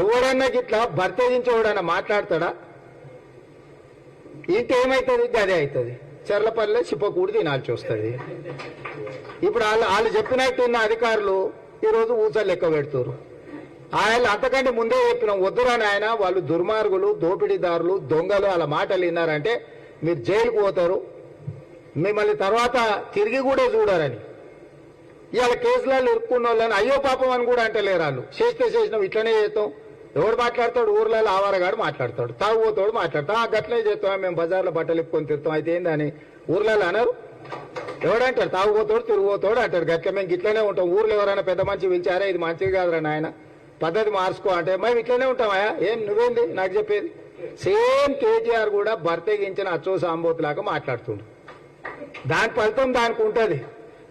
ఎవడన్నా గిట్లా భర్తేజించి ఎవడన్నా మాట్లాడతాడా? ఇంటి ఏమవుతుంది గదే అవుతుంది చెర్లపల్లె చిప్పకూడి తినాల్సి వస్తుంది. ఇప్పుడు వాళ్ళు వాళ్ళు చెప్పినట్టు ఉన్న అధికారులు ఈరోజు ఊసలు లెక్క పెడుతున్నారు ఆయన అంతకంటే ముందే చెప్పినాం వద్దురా ఆయన వాళ్ళు దుర్మార్గులు దోపిడీదారులు దొంగలు వాళ్ళ మాటలు విన్నారంటే మీరు జైలుకు పోతారు. మిమ్మల్ని తర్వాత తిరిగి కూడా చూడరని. ఇవాళ కేసులలో ఇరుక్కున్న వాళ్ళని అయ్యో పాపం అని కూడా అంటలేరు వాళ్ళు. చేస్తే చేసినాం ఇట్లనే చేస్తాం. ఎవడు మాట్లాడతాడు? ఊర్లలో ఆవారగాడు మాట్లాడతాడు. తాగుపోతాడు మాట్లాడతాం ఆ చేస్తాం. మేము బజార్లో బట్టలు ఇప్పుకొని తిరుతాం అయితే ఏందని? ఊర్లలో అనరు. ఎవడంటాడు? తాగుపోతాడు తిరిగిపోతాడు అంటాడు. గట్ల మేము ఇట్లనే ఉంటాం. ఊర్లో ఎవరైనా పెద్ద మంచి పిలిచారా? ఇది మంచిది కాదురా నాయన. పద్ధతి మార్చుకో అంటే మేము ఇట్లనే ఉంటామా ఏం నువ్వేంది? నాకు చెప్పేది? సేమ్ కేజీఆర్ కూడా భర్తగించిన అచ్చో సాంబోతులాగా మాట్లాడుతుండు. దాని ఫలితం దానికి ఉంటది.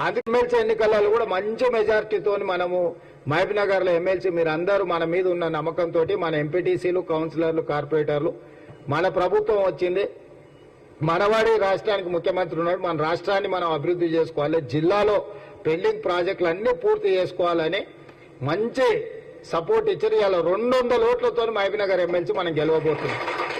ఎమ్మెల్సీ ఎన్నికలలో కూడా మంచి మెజార్టీతో మనము మహబూబ్నగర్లో ఎమ్మెల్సీ మీరు అందరూ మన మీద ఉన్న నమ్మకంతో మన ఎంపీటీసీలు కౌన్సిలర్లు కార్పొరేటర్లు మన ప్రభుత్వం వచ్చింది. మనవాడి రాష్ట్రానికి ముఖ్యమంత్రి ఉన్నాడు. మన రాష్ట్రాన్ని మనం అభివృద్ధి చేసుకోవాలి. జిల్లాలో పెండింగ్ ప్రాజెక్టులు అన్ని పూర్తి చేసుకోవాలని మంచి సపోర్ట్ ఇచ్చారు. ఇలా రెండు వందల ఓట్లతో మహబూబ్నగర్ ఎమ్మెల్సీ మనం గెలవబోతున్నాం.